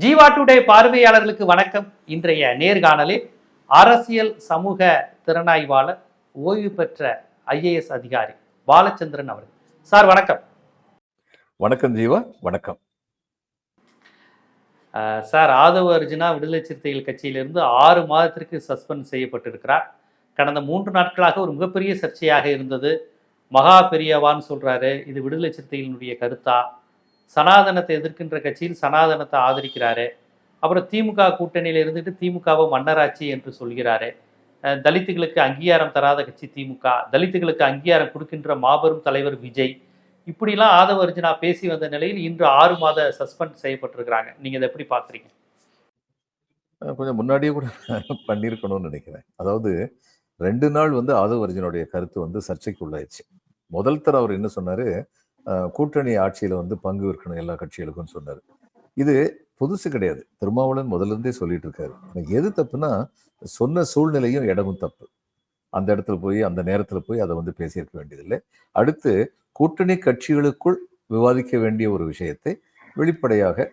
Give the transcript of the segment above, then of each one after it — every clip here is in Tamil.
ஜீவா டுடே பார்வையாளர்களுக்கு வணக்கம். இன்றைய நேர்காணலில் அரசியல் சமூக திறனாய்வாளர் ஓய்வு பெற்ற ஐஏஎஸ் அதிகாரி பாலச்சந்திரன் அவர்கள். சார் வணக்கம். வணக்கம் ஜீவா வணக்கம். சார் ஆதவ அர்ஜுனா விடுதலை சிறுத்தைகள் கட்சியிலிருந்து ஆறு மாதத்திற்கு சஸ்பெண்ட் செய்யப்பட்டிருக்கிறார். கடந்த மூன்று நாட்களாக ஒரு மிகப்பெரிய சர்ச்சையாக இருந்தது. மகா பெரியவான்னு சொல்றாரு. இது விடுதலை சிறுத்தைகளினுடைய கருத்தா? சனாதனத்தை எதிர்க்கின்ற கட்சியில் சனாதனத்தை ஆதரிக்கிறாரு. அப்புறம் திமுக கூட்டணியில் இருந்துட்டு திமுகவை மன்னராட்சி என்று சொல்கிறாரு. தலித்துகளுக்கு அங்கீகாரம் தராத கட்சி திமுக. தலித்துகளுக்கு அங்கீகாரம் கொடுக்கின்ற மாபெரும் தலைவர் விஜய். இப்படிலாம் ஆதவ அர்ஜுனா பேசி வந்த நிலையில் இன்று ஆறு மாத சஸ்பெண்ட் செய்யப்பட்டிருக்கிறாங்க. நீங்க இதை எப்படி பாக்குறீங்க கொஞ்சம் முன்னாடியே கூட பண்ணியிருக்கணும்னு நினைக்கிறேன். அதாவது ரெண்டு நாள் வந்து ஆதவ அர்ஜுனுடைய கருத்து வந்து சர்ச்சைக்கு உள்ளாயிடுச்சு முதல் தர அவர் என்ன சொன்னாரு? கூட்டணி ஆட்சியில் வந்து பங்கு இருக்கணும் எல்லா கட்சிகளுக்கும் சொன்னார். இது புதுசு கிடையாது. திருமாவளவன் முதல்ல இருந்தே சொல்லிட்டு இருக்காரு. எனக்கு எது தப்புனா சொன்ன சூழ்நிலையும் இடமும் தப்பு. அந்த இடத்துல போய் அந்த நேரத்தில் போய் அதை வந்து பேசியிருக்க வேண்டியதில்லை. அடுத்து கூட்டணி கட்சிகளுக்குள் விவாதிக்க வேண்டிய ஒரு விஷயத்தை வெளிப்படையாக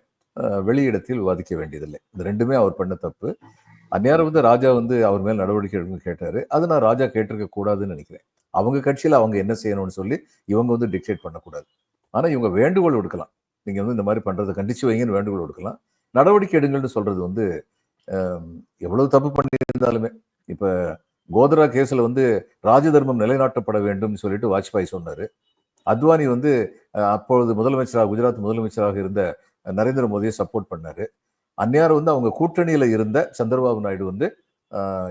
வெளியிடத்தில் விவாதிக்க வேண்டியதில்லை. இந்த ரெண்டுமே அவர் பண்ண தப்பு. அந்நேரம் வந்து ராஜா வந்து அவர் மேல் நடவடிக்கை எடுக்கணும்னு கேட்டார். அது நான் ராஜா கேட்டிருக்க கூடாதுன்னு நினைக்கிறேன். அவங்க கட்சியில் அவங்க என்ன செய்யணும்னு சொல்லி இவங்க வந்து டிக்டேட் பண்ணக்கூடாது. ஆனால் இவங்க வேண்டுகோள் விடுக்கலாம். நீங்கள் வந்து இந்த மாதிரி பண்ணுறதை கண்டிச்சு வைங்கன்னு வேண்டுகோள் விடுக்கலாம். நடவடிக்கை எடுங்கள்னு சொல்கிறது வந்து எவ்வளவு தப்பு பண்ணியிருந்தாலுமே. இப்போ கோத்ரா கேஸில் வந்து ராஜதர்மம் நிலைநாட்டப்பட வேண்டும்னு சொல்லிட்டு வாஜ்பாய் சொன்னார். அத்வானி வந்து அப்பொழுது முதலமைச்சராக குஜராத் முதலமைச்சராக இருந்த நரேந்திர மோடியை சப்போர்ட் பண்ணார். அந்நியார் வந்து அவங்க கூட்டணியில் இருந்த சந்திரபாபு நாயுடு வந்து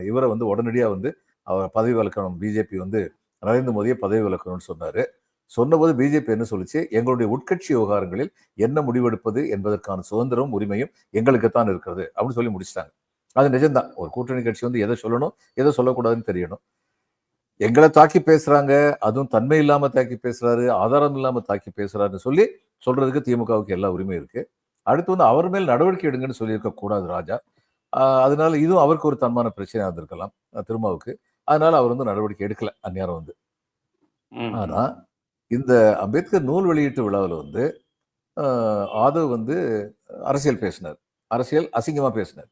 இவரை வந்து உடனடியாக வந்து அவர் பதவி விலக்கணும் பிஜேபி வந்து நரேந்திர மோடியை பதவி விலக்கணும்னு சொன்னார். சொன்னபோது பிஜேபி என்ன சொல்லிச்சு? எங்களுடைய உட்கட்சி விவகாரங்களில் என்ன முடிவெடுப்பது என்பதற்கான சுதந்திரம் உரிமையும் எங்களுக்குத்தான் இருக்கிறது அப்படின்னு சொல்லி முடிச்சிட்டாங்க. அது நிஜம்தான். ஒரு கூட்டணி கட்சி வந்து எதை சொல்லணும் எதை சொல்லக்கூடாதுன்னு தெரியணும். எங்களை தாக்கி பேசுறாங்க அதுவும் தன்மை இல்லாம தாக்கி பேசுறாரு ஆதாரம் இல்லாம தாக்கி பேசுறாருன்னு சொல்லி சொல்றதுக்கு திமுகவுக்கு எல்லா உரிமையும் இருக்கு. அடுத்து வந்து அவர் மேல் நடவடிக்கை எடுங்கன்னு சொல்லியிருக்க கூடாது ராஜா அதனால இதுவும் அவருக்கு ஒரு தன்மான பிரச்சனையாக இருந்திருக்கலாம் திருமாவுக்கு. அதனால அவர் வந்து நடவடிக்கை எடுக்கல அந்நேரம் வந்து. ஆனா இந்த அம்பேத்கர் நூல் வெளியீட்டு விழாவில் வந்து ஆதவ் வந்து அரசியல் பேசினார். அரசியல் அசிங்கமா பேசினார்.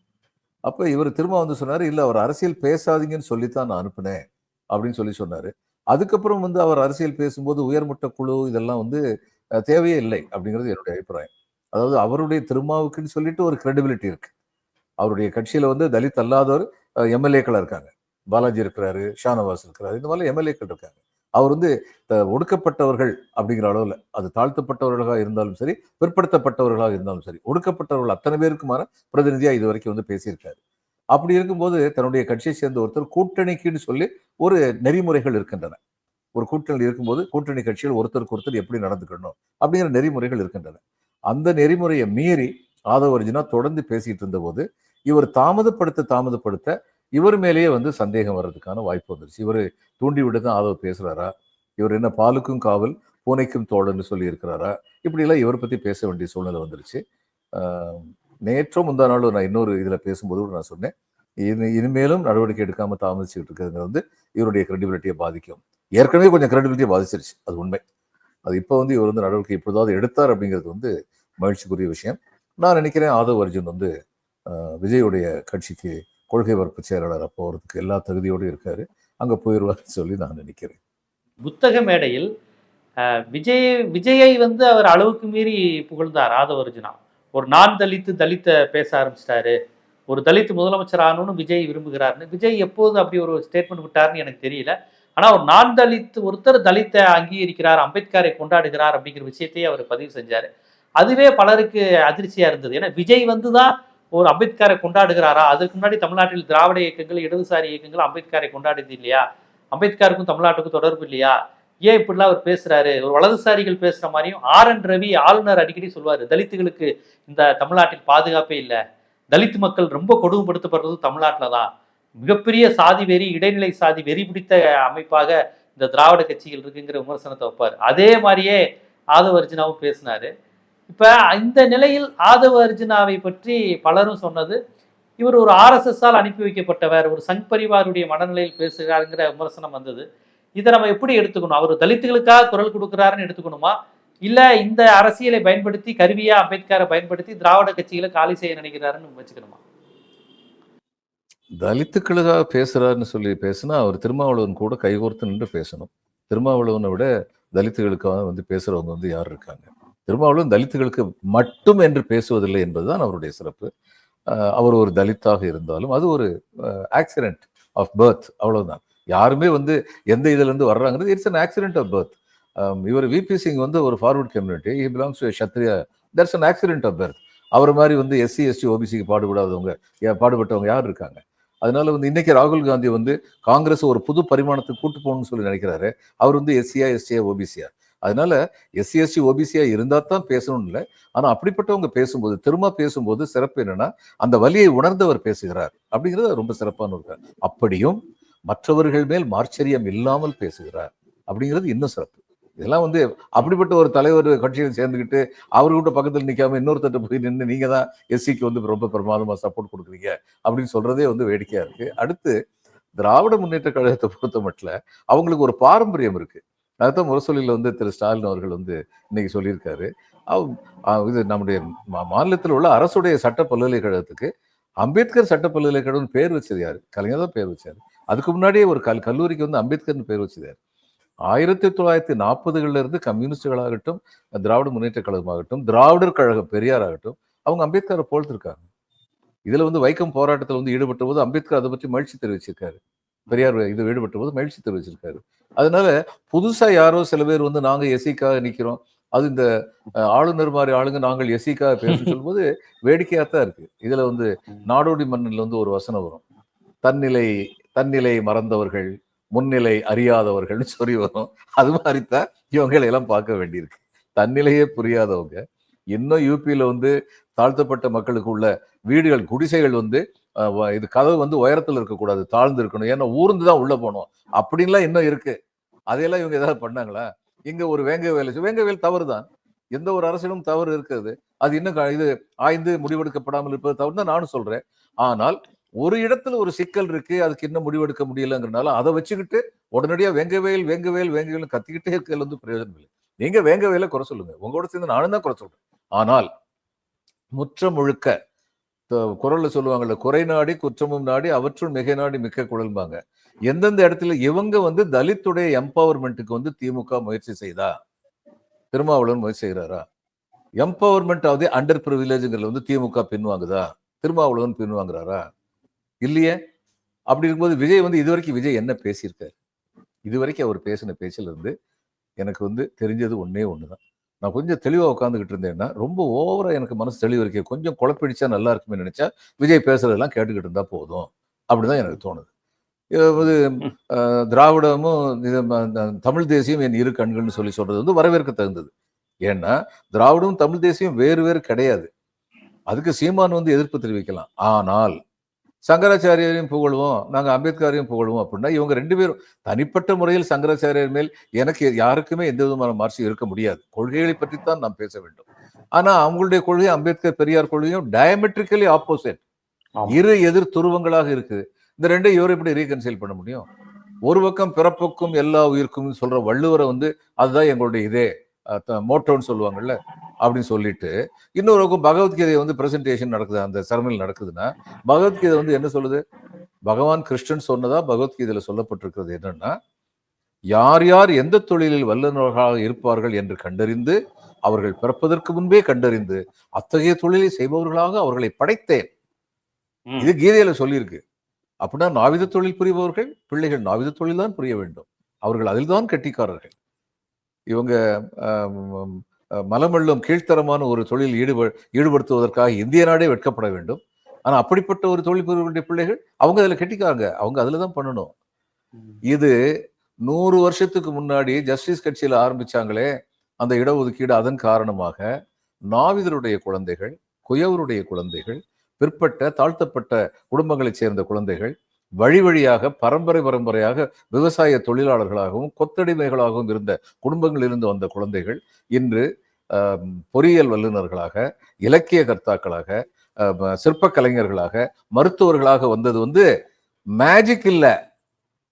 அப்ப இவர் திரும்ப வந்து சொன்னாரு இல்ல அவர் அரசியல் பேசாதீங்கன்னு சொல்லித்தான் நான் அனுப்புனேன் அப்படின்னு சொல்லி சொன்னாரு. அதுக்கப்புறம் வந்து அவர் அரசியல் பேசும்போது உயர்மட்ட குழு இதெல்லாம் வந்து தேவையே இல்லை அப்படிங்கிறது என்னுடைய அபிப்பிராயம். அதாவது அவருடைய திருமாவுக்குன்னு சொல்லிட்டு ஒரு கிரெடிபிலிட்டி இருக்கு. அவருடைய கட்சியில வந்து தலித் அல்லாதவர் எம்எல்ஏக்களா இருக்காங்க. பாலாஜி இருக்கிறாரு ஷானவாஸ் இருக்கிறாரு இந்த மாதிரிலாம் எம்எல்ஏக்கள் இருக்காங்க. அவர் வந்து ஒடுக்கப்பட்டவர்கள் அப்படிங்கிற அளவில் அது தாழ்த்தப்பட்டவர்களாக இருந்தாலும் சரி பிற்படுத்தப்பட்டவர்களாக இருந்தாலும் சரி ஒடுக்கப்பட்டவர்கள் அத்தனை பேருக்குமான பிரதிநிதியாக இது வரைக்கும் வந்து பேசியிருக்காரு. அப்படி இருக்கும்போது தன்னுடைய கட்சியை சேர்ந்த ஒருத்தர் கூட்டணிக்குன்னு சொல்லி ஒரு நெறிமுறைகள் இருக்கின்றன. ஒரு கூட்டணி இருக்கும்போது கூட்டணி கட்சிகள் ஒருத்தருக்கு ஒருத்தர் எப்படி நடந்துக்கணும் அப்படிங்கிற நெறிமுறைகள் இருக்கின்றன. அந்த நெறிமுறையை மீறி ஆதவ அர்ஜுனா தொடர்ந்து பேசிட்டு இருந்தபோது இவர் தாமதப்படுத்த தாமதப்படுத்த இவர் மேலேயே வந்து சந்தேகம் வர்றதுக்கான வாய்ப்பு வந்துருச்சு. இவர் தூண்டிவிட்டு தான் ஆதவ் பேசுகிறாரா இவர் என்ன பாலுக்கும் காவல் பூனைக்கும் தோழன்னு சொல்லி இருக்கிறாரா இப்படியெல்லாம் இவரை பற்றி பேச வேண்டிய சூழ்நிலை வந்துருச்சு. நேற்றோ முந்தா நாள் நான் இன்னொரு இதில் பேசும்போது கூட நான் சொன்னேன். இனி இனிமேலும் நடவடிக்கை எடுக்காமல் தாமதிச்சுக்கிட்டு இருக்கிறதுங்கிறது வந்து இவருடைய கிரெடிபிலிட்டியை பாதிக்கும். ஏற்கனவே கொஞ்சம் கிரெடிபிலிட்டியை பாதிச்சிருச்சு. அது உண்மை. அது இப்போ வந்து இவர் வந்து நடவடிக்கை இப்போதாவது எடுத்தார் அப்படிங்கிறது வந்து மகிழ்ச்சிக்குரிய விஷயம். நான் நினைக்கிறேன் ஆதவ் அர்ஜுன் வந்து விஜயுடைய கட்சிக்கு கொள்கை வரப்பு செயலாளராக போகிறதுக்கு எல்லா தகுதியோடு இருக்காரு. அங்கே போயிடுவார்னு சொல்லி நான் நினைக்கிறேன். புத்தக மேடையில் விஜய் விஜயை வந்து அவர் அளவுக்கு மீறி புகழ்ந்தார் ஆதவ அர்ஜுனா ஒரு நான் தலித்து தலித்த பேச ஆரம்பிச்சிட்டாரு. ஒரு தலித் முதலமைச்சர் ஆகணும்னு விஜய் விரும்புகிறார்னு விஜய் எப்போது அப்படி ஒரு ஸ்டேட்மெண்ட் விட்டாருன்னு எனக்கு தெரியல. ஆனால் ஒரு நான் தலித் ஒருத்தர் தலித்தை அங்கீகரிக்கிறார் அம்பேத்கரை கொண்டாடுகிறார் அப்படிங்கிற விஷயத்தையே அவர் பதிவு செஞ்சார். அதுவே பலருக்கு அதிர்ச்சியாக இருந்தது. ஏன்னா விஜய் வந்து தான் ஒரு அம்பேத்கரை கொண்டாடுகிறாரா? அதுக்கு முன்னாடி தமிழ்நாட்டில் திராவிட இயக்கங்கள் இடதுசாரி இயக்கங்கள் அம்பேத்கரை கொண்டாடுது இல்லையா? அம்பேத்கருக்கும் தமிழ்நாட்டுக்கும் தொடர்பு இல்லையா? ஏன் இப்படிலாம் அவர் பேசுறாரு? ஒரு வலதுசாரிகள் பேசுற மாதிரியும் ஆர் என் ரவி ஆளுநர் அடிக்கடி சொல்வாரு தலித்துகளுக்கு இந்த தமிழ்நாட்டில் பாதுகாப்பே இல்லை. தலித் மக்கள் ரொம்ப கொடுமைப்படுத்தப்படுறது தமிழ்நாட்டில் தான். மிகப்பெரிய சாதி வெறி இடைநிலை சாதி வெறி பிடித்த அமைப்பாக இந்த திராவிட கட்சிகள் இருக்குங்கிற விமர்சனத்தை வைப்பார். அதே மாதிரியே ஆதவ அர்ஜுனாவும் பேசினாரு. இப்போ இந்த நிலையில் ஆதவ அர்ஜுனாவை பற்றி பலரும் சொன்னது இவர் ஒரு ஆர்எஸ்எஸ்ஸால் அனுப்பி வைக்கப்பட்டவர் ஒரு சங் பரிவாருடைய மனநிலையில் பேசுகிறாருங்கிற விமர்சனம் வந்தது. இதை நம்ம எப்படி எடுத்துக்கணும்? அவர் தலித்துகளுக்காக குரல் கொடுக்குறாருன்னு எடுத்துக்கணுமா? இல்லை இந்த அரசியலை பயன்படுத்தி கருவியாக அம்பேத்கரை பயன்படுத்தி திராவிட கட்சிகளை காலி செய்ய நினைக்கிறாருன்னு வச்சுக்கணுமா தலித்துக்களுக்காக பேசுறாருன்னு சொல்லி பேசினா அவர் திருமாவளவன் கூட கைகோர்த்து நின்று பேசணும். திருமாவளவனை விட தலித்துகளுக்காக வந்து பேசுறவங்க வந்து யார் இருக்காங்க? திருமாவளவன் தலித்துகளுக்கு மட்டும் என்று பேசுவதில்லை என்பதுதான் அவருடைய சிறப்பு. அவர் ஒரு தலித்தாக இருந்தாலும் அது ஒரு ஆக்சிடென்ட் ஆஃப் பர்த் அவ்வளவுதான். யாருமே வந்து எந்த இதுலேருந்து வர்றாங்கிறது it's an accident of birth இவர் விபி சிங் வந்து ஒரு forward community he belongs to Kshatriya that's an accident of birth அவர் மாதிரி வந்து எஸ்சி எஸ்டி ஓபிசிக்கு பாடுபடாதவங்க பாடுபட்டவங்க யார் இருக்காங்க? அதனால வந்து இன்னைக்கு ராகுல் காந்தி வந்து காங்கிரஸ் ஒரு புது பரிமாணத்துக்கு கூட்டு போகணும்னு சொல்லி நினைக்கிறாரு. அவர் வந்து எஸ்சியா எஸ்டியா ஓபிசியா அதனால எஸ்சி எஸ்டி ஓபிசியா இருந்தா தான் பேசணும்னு இல்லை. ஆனா அப்படிப்பட்டவங்க பேசும்போது திரும்ப பேசும்போது சிறப்பு என்னன்னா அந்த வலியை உணர்ந்தவர் பேசுகிறார் அப்படிங்கிறது ரொம்ப சிறப்பான ஒரு அப்படியும் மற்றவர்கள் மேல் மார்ச்சரியம் இல்லாமல் பேசுகிறார் அப்படிங்கிறது இன்னும் சிறப்பு. இதெல்லாம் வந்து அப்படிப்பட்ட ஒரு தலைவர் கட்சியில் சேர்ந்துக்கிட்டு அவர்கிட்ட பக்கத்தில் நிக்காம இன்னொருத்தட்ட போய் நின்று நீங்க தான் எஸ்சிக்கு வந்து ரொம்ப பிரமாதமா சப்போர்ட் கொடுக்குறீங்க அப்படின்னு சொல்றதே வந்து வேடிக்கையா இருக்கு. அடுத்து திராவிட முன்னேற்ற கழகத்தை பொறுத்த மட்டும் அவங்களுக்கு ஒரு பாரம்பரியம் இருக்கு. அதுதான் முரசொலியில் வந்து திரு ஸ்டாலின் அவர்கள் வந்து இன்னைக்கு சொல்லியிருக்காரு. அவ்- இது நம்முடைய மா- மாநிலத்தில் உள்ள அரசுடைய சட்ட பல்கலைக்கழகத்துக்கு அம்பேத்கர் சட்ட பல்கலைக்கழகம்னு பேர் வச்சது யார் கலைஞர் தான் பேர் வச்சார். அதுக்கு முன்னாடியே ஒரு கல் கல்லூரிக்கு வந்து அம்பேத்கர்னு பேர் வச்சது யார் ஆயிரத்தி தொள்ளாயிரத்தி நாற்பதுகள்ல இருந்து கம்யூனிஸ்டுகளாகட்டும் திராவிட முன்னேற்ற கழகமாகட்டும் திராவிடர் கழகம் பெரியார் ஆகட்டும் அவங்க அம்பேத்கரை போல்த்திருக்காங்க இதில் வந்து வைக்கம் போராட்டத்தில் வந்து ஈடுபட்ட போது அம்பேத்கர் அதை பற்றி மகிழ்ச்சி தெரிவிச்சிருக்காரு. பெரியார் இது ஈடுபட்ட போது மகிழ்ச்சி தெரிவிச்சிருக்காரு. அதனால புதுசா யாரோ சில பேர் வந்து நாங்க எஸ்சிக்காக நிக்கிறோம். அது இந்த ஆளுநர் மாதிரி ஆளுங்க நாங்கள் எஸ்சிக்காக பேசணும் சொல்லும்போது வேடிக்கையா தான் இருக்கு. இதுல வந்து நாடோடி மன்னன்ல வந்து ஒரு வசனம் வரும். தன்னிலை தன்னிலை மறந்தவர்கள் முன்னிலை அறியாதவர்கள்னு சொல்லி வரும். அது மாதிரி தான் இவங்களை எல்லாம் பார்க்க வேண்டியிருக்கு. தன்னிலையே புரியாதவங்க. இன்னும் யூபியில வந்து தாழ்த்தப்பட்ட மக்களுக்கு உள்ள வீடுகள் குடிசைகள் வந்து இது கதவு வந்து உயரத்தில் இருக்கக்கூடாது தாழ்ந்து இருக்கணும். ஏன்னா ஊர்ந்து தான் உள்ளே போகணும். அப்படின்லாம் இன்னும் இருக்கு. அதையெல்லாம் இவங்க ஏதாவது பண்ணாங்களா? இங்க ஒரு வேங்க வேலை வேங்க வேல் தவறு தான் எந்த ஒரு அரசிலும் தவறு இருக்கிறது அது இன்னும் இது ஆய்ந்து முடிவெடுக்கப்படாமல் இருப்பது தவறு தான் நானும் சொல்றேன். ஆனால் ஒரு இடத்துல ஒரு சிக்கல் இருக்கு அதுக்கு இன்னும் முடிவெடுக்க முடியலங்கிறனால அதை வச்சுக்கிட்டு உடனடியா வேங்கவேல் வேங்கவேல் வேங்கவேல் கத்திக்கிட்டே இருக்கிறது வந்து பிரயோஜனம் இல்லை. நீங்க வேங்கவேல குறை சொல்லுங்க. உங்களோட சேர்ந்து நானும் தான் குறை சொல்றேன். ஆனால் முற்ற முழுக்க குரல்ல சொல்லுவாங்கல்ல குறை நாடி குற்றமும் நாடி அவற்றுள் மிகை நாடி மிக்க குழல்பாங்க எந்தெந்த இடத்துல இவங்க வந்து தலித்துடைய எம்பவர்மெண்ட்டுக்கு வந்து திமுக முயற்சி செய்தா? திருமாவளவன் முயற்சி செய்கிறாரா? எம்பவர்மெண்ட் ஆகுது அண்டர் ப்ரிவிலேஜுங்கிறது வந்து திமுக பின்வாங்குதா? திருமாவளவன் பின்வாங்குறாரா? இல்லையே? அப்படி இருக்கும்போது விஜய் வந்து இதுவரைக்கும் விஜய் என்ன பேசியிருக்காரு? இதுவரைக்கும் அவர் பேசின பேச்சிலிருந்து எனக்கு வந்து தெரிஞ்சது ஒன்றே ஒன்று தான் நான் கொஞ்சம் தெளிவா உட்காந்துக்கிட்டு இருந்தேன்னா ரொம்ப ஓவரா எனக்கு மனசு தெளிவு கொஞ்சம் குழப்பிடிச்சா நல்லா இருக்குமே நினைச்சா விஜய் பேசுகிறதெல்லாம் கேட்டுக்கிட்டு இருந்தா போதும் அப்படிதான் எனக்கு தோணுது. இது திராவிடமும் இது தமிழ் தேசியம் என் இரு கண்கள்னு சொல்லி சொல்றது வந்து வரவேற்க தகுந்தது. ஏன்னா திராவிடமும் தமிழ் தேசியம் வேறு வேறு கிடையாது. அதுக்கு சீமான் வந்து எதிர்ப்பு தெரிவிக்கலாம். ஆனால் சங்கராச்சாரியரையும் புகழுவோம் நாங்க அம்பேத்கரையும் புகழுவோம் அப்படின்னா இவங்க ரெண்டு பேரும் தனிப்பட்ட முறையில் சங்கராச்சாரியர் மேல் எனக்கு யாருக்குமே எந்த விதமான மார்ச்சியும் இருக்க முடியாது. கொள்கைகளை பற்றித்தான் நாம் பேச வேண்டும். ஆனா அவங்களுடைய கொள்கை அம்பேத்கர் பெரியார் கொள்கையும் டயமெட்ரிக்கலி ஆப்போசிட். இரு எதிர் துருவங்களாக இருக்குது. இந்த ரெண்டையும் இவர் எப்படி ரீகன்சைல் பண்ண முடியும்? ஒரு பக்கம் பிறப்புக்கும் எல்லா உயிருக்கும் சொல்ற வள்ளுவரை வந்து அதுதான் எங்களுடைய இதே. மோட்டோன்னு சொல்லுவாங்கல்ல அப்படின்னு சொல்லிட்டு இன்னொரு பக்கம் பகவத்கீதை வந்து பிரசன்டேஷன் நடக்குது அந்த சரமையில் நடக்குதுன்னா பகவத்கீதை வந்து என்ன சொல்லுது? பகவான் கிருஷ்ணன் சொன்னதா பகவத்கீதையில சொல்லப்பட்டிருக்கிறது என்னன்னா யார் யார் எந்த தொழிலில் வல்லுநர்களாக இருப்பார்கள் என்று கண்டறிந்து அவர்கள் பிறப்பதற்கு முன்பே கண்டறிந்து அத்தகைய தொழிலை செய்பவர்களாக அவர்களை படைத்தேன். இது கீதையில சொல்லியிருக்கு. அப்படின்னா நாவித தொழில் புரிபவர்கள் பிள்ளைகள் நாவித தொழில் தான் புரிய வேண்டும். அவர்கள் அதில்தான் கெட்டிக்காரர்கள். இவங்க மலமள்ளும் கீழ்த்தரமான ஒரு தொழில் ஈடுப ஈடுபடுத்துவதற்காக இந்திய நாடே வெட்கப்பட வேண்டும். ஆனா அப்படிப்பட்ட ஒரு தொழில் புரியக்கூடிய பிள்ளைகள் அவங்க அதுல கெட்டிக்காரங்க அவங்க அதுல தான் பண்ணணும். இது நூறு வருஷத்துக்கு முன்னாடி ஜஸ்டிஸ் கட்சியில ஆரம்பிச்சாங்களே அந்த இடஒதுக்கீடு அதன் காரணமாக நாவிதருடைய குழந்தைகள் குயவருடைய குழந்தைகள் பிற்பட்ட தாழ்த்தப்பட்ட குடும்பங்களைச் சேர்ந்த குழந்தைகள் வழி வழியாக பரம்பரை பரம்பரையாக விவசாய தொழிலாளர்களாகவும் கொத்தடிமைகளாகவும் இருந்த குடும்பங்களில் இருந்து வந்த குழந்தைகள் இன்று பொறியியல் வல்லுநர்களாக இலக்கிய கர்த்தாக்களாக சிற்ப கலைஞர்களாக மருத்துவர்களாக வந்தது வந்து மேஜிக் இல்லை.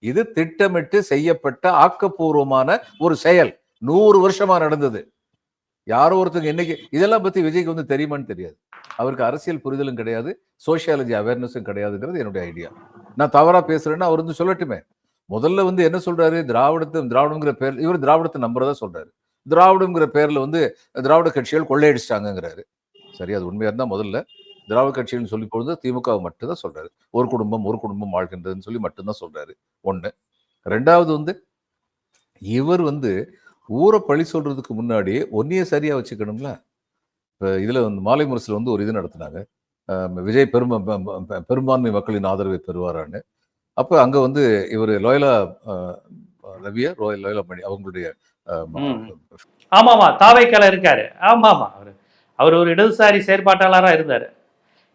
இது திட்டமிட்டு செய்யப்பட்ட ஆக்கப்பூர்வமான ஒரு செயல். நூறு வருஷமா நடந்தது. யாரோ ஒருத்தங்க என்னைக்கு இதெல்லாம் பத்தி விஜய்க்கு வந்து தெரியுமான்னு தெரியாது. அவருக்கு அரசியல் புரிதலும் கிடையாது சோஷியாலஜி அவேர்னஸும் கிடையாதுங்கிறது என்னுடைய ஐடியா நான் தவறா பேசுறேன்னா அவர் வந்து சொல்லட்டுமே. முதல்ல வந்து என்ன சொல்றாரு? திராவிடத்தை திராவிடங்கிற பேர் இவர் திராவிடத்தை நம்புறதா சொல்றாரு. திராவிடங்கிற பேர்ல வந்து திராவிட கட்சிகள் கொள்ளையடிச்சிட்டாங்கங்கிறாரு. சரி அது உண்மையா இருந்தா முதல்ல திராவிட கட்சிகள்னு சொல்லி பொழுது திமுக மட்டும்தான் சொல்றாரு. ஒரு குடும்பம் ஒரு குடும்பம் வாழ்கின்றதுன்னு சொல்லி மட்டும்தான் சொல்றாரு. ஒண்ணு. ரெண்டாவது வந்து இவர் வந்து ஊரை பழி சொல்றதுக்கு முன்னாடி ஒன்றையே சரியா வச்சுக்கணும்ல? இப்போ இதுல வந்து மாலை முரசில் வந்து ஒரு இது நடத்தினாங்க. விஜய் பெரும பெ- பெரும்பான்மை மக்களின் ஆதரவை பெறுவாரான்னு. அப்போ அங்க வந்து இவர் லோயலா ரவியா ரோயல் லோயலா மணி அவங்களுடைய ஆமாம் ஆமாம் ஆமா ஆமா தாவைக்கால இருக்காரு. ஆமா ஆமா அவர். அவர் ஒரு இடதுசாரி செயற்பாட்டாளரா இருந்தாரு.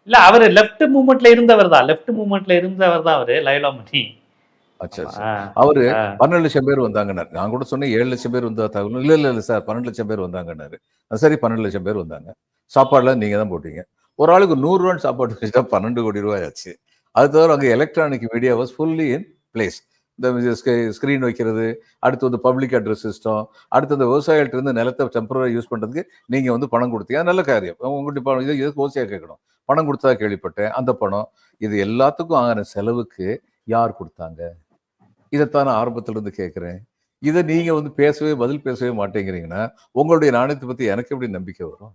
இல்ல அவர் லெஃப்ட் மூமெண்ட்ல இருந்தவர் தான். லெஃப்ட் மூவ்மெண்ட்ல இருந்தவர் தான் அவர் லைலாமணி மணி. அவரு ஆ. பன்னெண்டு லட்சம் பேர் வந்தாங்கன்னாரு. நான் கூட சொன்னேன் ஏழு லட்சம் பேர் வந்தா தகவல். இல்ல இல்ல இல்ல சார் பன்னெண்டு லட்சம் பேர் வந்தாங்கன்னாரு. சரி பன்னெண்டு லட்சம் பேர் வந்தாங்க. சாப்பாடுலாம் நீங்க தான் போட்டீங்க. ஒரு ஆளுக்கு நூறு ரூபான்னு சாப்பாடு வச்சுட்டா பன்னெண்டு கோடி ரூபாய் ஆச்சு. அது தவிர அங்கே electronic media was fully in place இந்த ஸ்கிரீன் வைக்கிறது அடுத்து வந்து பப்ளிக் அட்ரஸ் சிஸ்டம் அடுத்து இந்த விவசாயிகள்ட்ட இருந்து நிலத்தை டெம்பரரி யூஸ் பண்றதுக்கு நீங்க வந்து பணம் கொடுத்தீங்க. நல்ல காரியம். உங்கள்கிட்ட பணம் இது இது ஓசியா கேட்கணும். பணம் கொடுத்தா கேள்விப்பட்டேன். அந்த பணம் இது எல்லாத்துக்கும் ஆகின செலவுக்கு யார் கொடுத்தாங்க? இதைத்தான் நான் ஆரம்பத்துல இருந்து கேட்கிறேன் இதை நீங்க வந்து பேசவே பதில் பேசவே மாட்டேங்கிறீங்கன்னா உங்களுடைய நாணயத்தை பத்தி எனக்கு எப்படி நம்பிக்கை வரும்?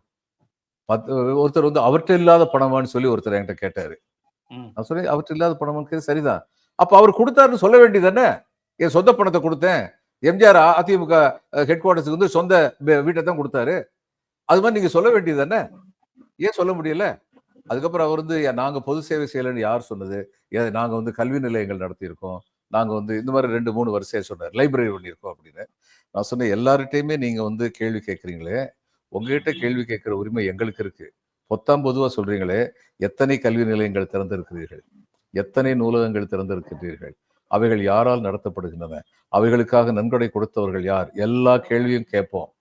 பத்து ஒருத்தர் வந்து அவர்கிட்ட இல்லாத பணமான்னு சொல்லி ஒருத்தர் என்கிட்ட கேட்டாரு. நான் சொன்னேன் அவர்கிட்ட இல்லாத பணமான்னு சரிதான். அப்ப அவர் கொடுத்தாருன்னு சொல்ல வேண்டியதானே என் சொந்த பணத்தை கொடுத்தேன். எம்ஜிஆர் அதிமுக ஹெட் குவார்டர்ஸுக்கு வந்து சொந்த வீட்டை தான் கொடுத்தாரு. அது மாதிரி நீங்க சொல்ல வேண்டியது தானே ஏன் சொல்ல முடியல? அதுக்கப்புறம் அவர் வந்து "ஏன் நாங்க பொது சேவை செய்யலைன்னு யார் சொன்னது? ஏன் நாங்க வந்து கல்வி நிலையங்கள் நடத்தியிருக்கோம். நாங்க வந்து இந்த மாதிரி ரெண்டு மூணு வரிசையா சொன்னார். லைப்ரரி பண்ணியிருக்கோம் அப்படின்னு. நான் சொன்னேன் எல்லார்கிட்டையுமே நீங்க வந்து கேள்வி கேட்குறீங்களே உங்ககிட்ட கேள்வி கேட்கிற உரிமை எங்களுக்கு இருக்கு. பொத்தாம் பொதுவா சொல்றீங்களே எத்தனை கல்வி நிலையங்கள் திறந்திருக்கிறீர்கள்? எத்தனை நூலகங்கள் திறந்திருக்கிறீர்கள் அவைகள் யாரால் நடத்தப்படுகின்றன? அவைகளுக்காக நன்கொடை கொடுத்தவர்கள் யார்? எல்லா கேள்வியும் கேட்போம்.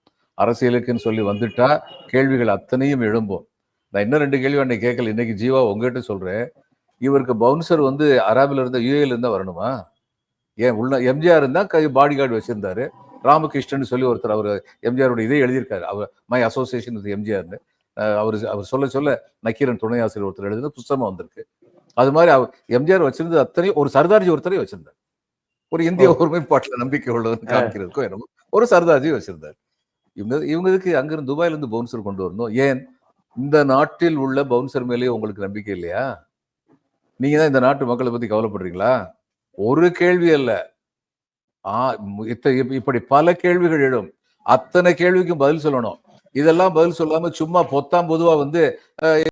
அரசியலுக்குன்னு சொல்லி வந்துட்டா கேள்விகள் அத்தனையும் எழும்பும். நான் இன்னும் ரெண்டு கேள்வி அன்னைக்கு கேட்கல. இன்னைக்கு ஜீவா உங்ககிட்ட சொல்றேன். இவருக்கு பவுன்சர் வந்து அராபில இருந்த யூஏல இருந்தா வரணுமா? ஏன் உள்ள எம்ஜிஆர் இருந்தா பாடி கார்டு வச்சிருந்தாரு. ராமகிருஷ்ணன் சொல்லி ஒருத்தர் அவர் எம்ஜிஆரோட இதே எழுதியிருக்காரு. அவர் மை அசோசியேஷன் வித் எம்ஜிஆர்னு. அவர் அவர் சொல்ல சொல்ல நக்கீரன் துணை ஆசிரியர் ஒருத்தர் எழுதின புஸ்தகம் வந்திருக்கு. அது மாதிரி அவர் எம்ஜிஆர் வச்சிருந்தது அத்தனையும் ஒரு சர்தார்ஜி ஒருத்தரே வச்சிருந்தார். ஒரு இந்திய ஒருமைப்பாட்டில் நம்பிக்கை உள்ளவன் காமிக்கிறதுக்கும் என்னமோ ஒரு சர்தார்ஜி வச்சிருந்தார். இவங்க இவங்க இதுக்கு அங்கிருந்து துபாயில இருந்து பவுன்சர் கொண்டு வரணும்? ஏன்? இந்த நாட்டில் உள்ள பவுன்சர் மேலேயே உங்களுக்கு நம்பிக்கை இல்லையா? நீங்க தான் இந்த நாட்டு மக்களை பத்தி கவலைப்படுறீங்களா? ஒரு கேள்வி அல்ல. ஆ இத்த- இப்படி பல கேள்விகள் எழும். அத்தனை கேள்விக்கும் பதில் சொல்லணும். இதெல்லாம் பதில் சொல்லாம சும்மா பொத்தாம் பொதுவா வந்து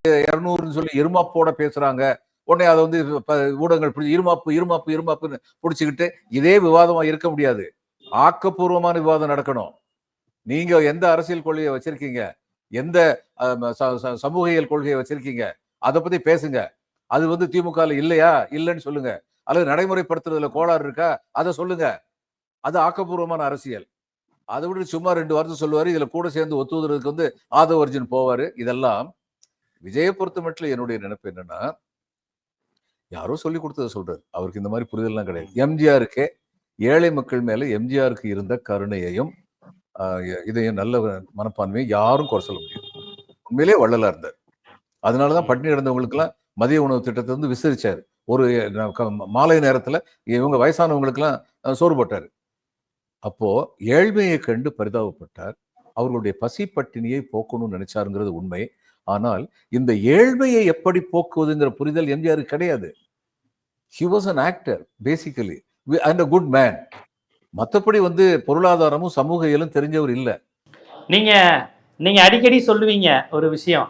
இருநூறுன்னு சொல்லி இருமாப்போட பேசுறாங்க. உடனே அதை வந்து ப- ஊடகங்கள் பிடிச்சி இருமாப்பு இருமாப்பு இருமாப்புன்னு பிடிச்சிக்கிட்டு இதே விவாதமா இருக்க முடியாது. ஆக்கப்பூர்வமான விவாதம் நடக்கணும். நீங்க எந்த அரசியல் கொள்கையை வச்சிருக்கீங்க? எந்த ச- ச- சமூகியல் கொள்கையை வச்சிருக்கீங்க? அதை பத்தி பேசுங்க. அது வந்து திமுக இல்லையா? இல்லைன்னு சொல்லுங்க. அல்லது நடைமுறைப்படுத்துறதுல கோளாறு இருக்கா? அதை சொல்லுங்க. அது ஆக்கப்பூர்வமான அரசியல். அதை விட சும்மா ரெண்டு வார்த்தை சொல்லுவாரு. இதில் கூட சேர்ந்து ஒத்துவதற்கு வந்து ஆதவ அர்ஜுன் போவாரு. இதெல்லாம் விஜயை பொறுத்த மட்டும் என்னுடைய நினைப்பு என்னன்னா யாரோ சொல்லி கொடுத்ததை சொல்றாரு. அவருக்கு இந்த மாதிரி புரிதல்லாம் கிடையாது. எம்ஜிஆருக்கே ஏழை மக்கள் மேல எம்ஜிஆருக்கு இருந்த கருணையையும் இதையும் நல்ல மனப்பான்மையும் யாரும் குறை சொல்ல முடியாது. உண்மையிலே வள்ளலா இருந்தார். அதனாலதான் பட்டினி இறந்தவங்களுக்கெல்லாம் மதிய உணவு திட்டத்தை வந்து விசாரிச்சாரு. ஒரு க- மாலை நேரத்துல இவங்க வயசானவங்களுக்கெல்லாம் சோறு போட்டாரு. அப்போ ஏழ்மையை கண்டு பரிதாபப்பட்டார். அவர்களுடைய பசி பட்டினியை போக்கணும்னு நினைச்சாருங்கிறது உண்மை. ஆனால் இந்த ஏழ்மையை எப்படி போக்குவதுங்கிற புரிதல் எம்ஜிஆருக்கு கிடையாது. He was an actor basically and a good man மற்றபடி வந்து பொருளாதாரமும் சமூக இயலும் தெரிஞ்சவர் இல்ல. நீங்க நீங்க அடிக்கடி சொல்லுவீங்க ஒரு விஷயம்.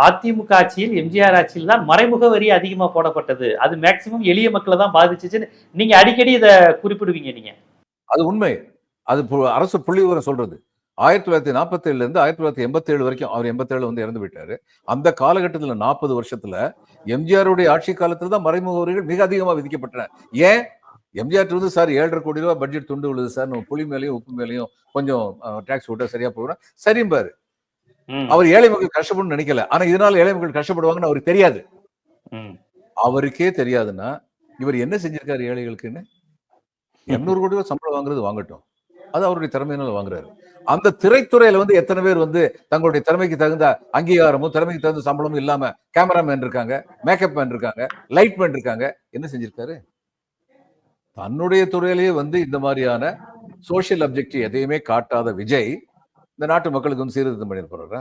அதிமுக ஆட்சியில் எம்ஜிஆர் ஆட்சியில் தான் மறைமுக வரி அதிகமா போடப்பட்டது. அது மேக்சிமம் எளிய மக்களை தான் பாதிச்சுச்சுன்னு நீங்க அடிக்கடி இதை குறிப்பிடுவீங்க நீங்க. அது உண்மை. அது பு- அரசு புள்ளி விவரம் சொல்றது. ஆயிரத்தி தொள்ளாயிரத்தி நாற்பத்தி ஏழுல இருந்து ஆயிரத்தி தொள்ளாயிரத்தி எண்பத்தி ஏழு வரைக்கும் அவர் எண்பத்தேழு வந்து இறந்து விட்டாரு அந்த காலகட்டத்துல நாற்பது வருஷத்துல எம்ஜிஆருடைய ஆட்சி காலத்தில் தான் மறைமுக வரிகள் மிக அதிகமா விதிக்கப்பட்டன. ஏன்? எம்ஜிஆர் வந்து சார் ஏழரை கோடி ரூபாய் பட்ஜெட் துண்டு விழுது சார். நம்ம புளி மேலேயும் உப்பு மேலையும் கொஞ்சம் டேக்ஸ் விட்டா சரியா போகிறோம் சரிம்பாரு. அவர் ஏழை மக்கள் கஷ்டப்படணும்னு நினைக்கல. ஆனா இதனால ஏழை மக்கள் கஷ்டப்படுவாங்கன்னு அவருக்கு தெரியாது. அவருக்கே தெரியாதுன்னா இவர் என்ன செஞ்சிருக்காரு ஏழைகளுக்குன்னு? எண்ணூறு கோடி ரூபாய் சம்பளம் வாங்குறது வாங்கட்டும். அது அவருடைய திறமையினால வாங்குறாரு. அந்த திரைத்துறையில வந்து எத்தனை பேர் வந்து தங்களுடைய திறமைக்கு தகுந்த அங்கீகாரமும் திறமைக்கு தகுந்த சம்பளமும் இல்லாம கேமராமேன் இருக்காங்க மேக்கப் மேன் இருக்காங்க லைட் மேன் இருக்காங்க. என்ன செஞ்சிருக்காரு? தன்னுடைய துறையிலேயே வந்து இந்த மாதிரியான சோஷியல் அப்ஜெக்டிவ் எதையுமே காட்டாத விஜய் இந்த நாட்டு மக்களுக்கு வந்து சீர்திருத்தம் பண்ணியிருப்பாரா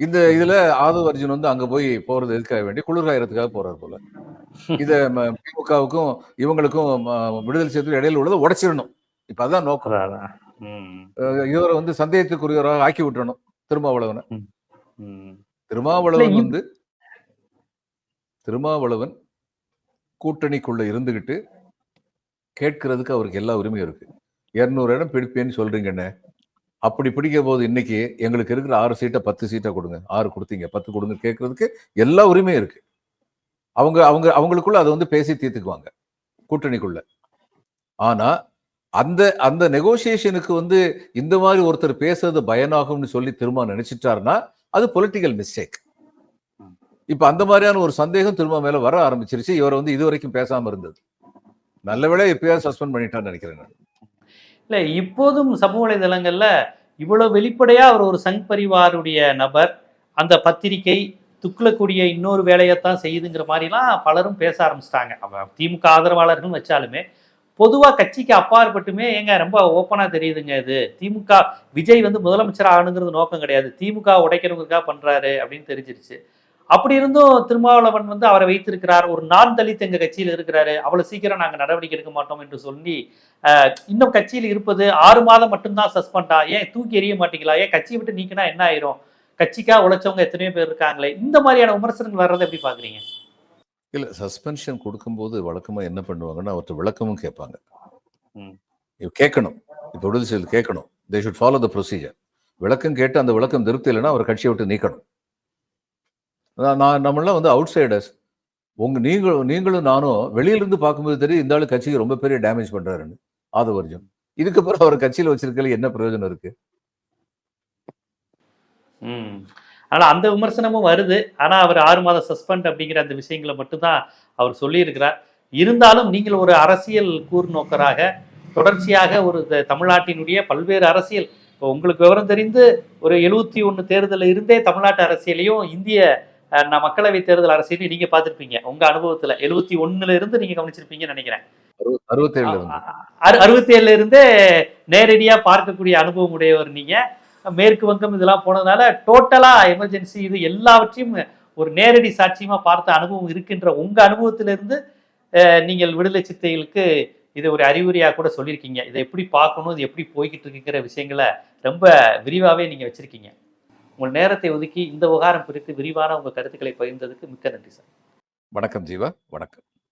இந்த இதுல ஆதவ அர்ஜுன் வந்து அங்க போய் போறது எதுக்காக வேண்டி குளிர்காயறதுக்காக போறாரு போல. இத திமுகவுக்கும் இவங்களுக்கும் விடுதலை செய்யறதுக்கு இடையில உள்ளதை உடைச்சிடணும். இப்ப அதான் நோக்கம். இவரை வந்து சந்தேகத்துக்குரியவராக ஆக்கி விட்டுறணும் திருமாவளவனை. ம். திருமாவளவன் வந்து திருமாவளவன் கூட்டணிக்குள்ள இருந்துகிட்டு கேட்கறதுக்கு அவருக்கு எல்லா உரிமையும் இருக்கு. இருநூறு இடம் பிடிப்பேன்னு சொல்றீங்கண்ணே அப்படி பிடிக்கும் போது இன்னைக்கு எங்களுக்கு இருக்கிற ஆறு சீட்டை பத்து சீட்டை கொடுங்க. ஆறு கொடுத்தீங்க. பத்து கொடுங்க கேட்கறதுக்கு எல்லா உரிமையும் இருக்கு. அவங்க அவங்க அவங்களுக்குள்ள அதை வந்து பேசி தீர்த்துக்குவாங்க. கூட்டணிக்குள்ள. ஆனா அந்த அந்த நெகோசியேஷனுக்கு வந்து இந்த மாதிரி ஒருத்தர் பேசுறது பயனாகும்னு சொல்லி திரும்ப நினைச்சிட்டாருன்னா அது பொலிட்டிக்கல் மிஸ்டேக் இப்ப அந்த மாதிரியான ஒரு சந்தேகம் திரும்ப மேல வர ஆரம்பிச்சிருச்சு. இவர் வந்து இது வரைக்கும் பேசாம இருந்தது. நல்லவேளை எப்பயாவது சஸ்பெண்ட் பண்ணிட்டான்னு நினைக்கிறேன் நான். இல்லை இப்போதும் சமூக வலைதளங்களில் இவ்வளோ வெளிப்படையாக அவர் ஒரு சங் பரிவாருடைய நபர் அந்த பத்திரிகை துக்ளக்கூடிய இன்னொரு வேலையைத்தான் செய்யுதுங்கிற மாதிரிலாம் பலரும் பேச ஆரம்பிச்சிட்டாங்க. அவன் திமுக ஆதரவாளர்கள் வச்சாலுமே பொதுவாக கட்சிக்கு அப்பாற்பட்டுமே ஏங்க ரொம்ப ஓப்பனாக தெரியுதுங்க இது. திமுக விஜய் வந்து முதலமைச்சர் ஆகணுங்கிறது நோக்கம் கிடையாது. திமுக உடைக்கிறவங்களுக்காக பண்ணுறாரு அப்படின்னு தெரிஞ்சிருச்சு. அப்படி இருந்தும் திருமாவளவன் வந்து அவரை வைத்திருக்கிறார். ஒரு நான் தலித் எங்க கட்சியில் இருக்கிறாரு. அவ்வளவு சீக்கிரம் நாங்க நடவடிக்கை எடுக்க மாட்டோம் என்று சொல்லி இன்னும் கட்சியில் இருப்பது ஆறு மாதம் மட்டும்தான் சஸ்பெண்டா? ஏன் தூக்கி எறிய மாட்டீங்களா? ஏன் கட்சியை விட்டு நீக்கினா என்ன ஆயிரும்? கட்சிக்கா உழைச்சவங்க எத்தனையோ பேர் இருக்காங்களே. இந்த மாதிரியான விமர்சனங்கள் வர்றதை எப்படி பாக்குறீங்க? இல்ல சஸ்பென்ஷன் கொடுக்கும்போது வழக்கமா என்ன பண்ணுவாங்கன்னா அவர்கிட்ட விளக்கமும் கேட்பாங்க. கேட்கணும். இப்ப விடுதலை கேட்கணும். They should follow the procedure விளக்கம் கேட்டு அந்த விளக்கம் திருப்தி இல்லைன்னா அவர் கட்சியை விட்டு நீக்கணும். நான் நம்மளாம் வந்து அவுட் சைடர்ஸ் உங்கள் நீங்களும் நீங்களும் நானும் வெளியில இருந்து பார்க்கும்போது தெரியும் இந்த ஆளு கட்சிக்கு ரொம்ப பெரிய டேமேஜ் பண்றாருன்னு. ஆதவர்ஜுன். இதுக்கப்புறம் அவர் கட்சியில் வச்சிருக்கல என்ன பிரயோஜனம் இருக்கு? ம். அந்த விமர்சனமும் வருது. ஆனால் அவர் ஆறு மாதம் சஸ்பெண்ட் அப்படிங்கிற அந்த விஷயங்களை மட்டும்தான் அவர் சொல்லியிருக்கிறார். இருந்தாலும் நீங்கள் ஒரு அரசியல் கூர்நோக்கராக தொடர்ச்சியாக ஒரு த- தமிழ்நாட்டினுடைய பல்வேறு அரசியல் இப்போ உங்களுக்கு விவரம் தெரிந்து ஒரு எழுபத்தி ஒன்று தேர்தலில் இருந்தே தமிழ்நாட்டு அரசியலையும் இந்திய அஹ், ந- மக்களவை தேர்தல் அரசியலையும் நீங்க பார்த்திருப்பீங்க. உங்க அனுபவத்துல எழுபத்தி ஒண்ணுல இருந்து நீங்க கவனிச்சிருப்பீங்கன்னு நினைக்கிறேன். அறுபத்தி ஏழுல இருந்தே. நேரடியா பார்க்கக்கூடிய அனுபவம் உடையவர் நீங்க. மேற்கு வங்கம் இதெல்லாம் போனதுனால டோட்டலா எமர்ஜென்சி இது எல்லாவற்றையும் ஒரு நேரடி சாட்சியமா பார்த்த அனுபவம் இருக்கின்ற உங்க அனுபவத்திலிருந்து நீங்கள் விடுதலை சித்தைகளுக்கு இது ஒரு அறிகுறியா கூட சொல்லியிருக்கீங்க. இதை எப்படி பார்க்கணும் இது எப்படி போய்கிட்டு இருக்குங்கிற விஷயங்களை ரொம்ப விரிவாவே நீங்க வச்சிருக்கீங்க. உங்கள் நேரத்தை ஒதுக்கி இந்த விவகாரம் குறித்து விரிவான உங்கள் கருத்துக்களை பகிர்ந்ததுக்கு மிக்க நன்றி சார். வணக்கம் ஜீவா வணக்கம்.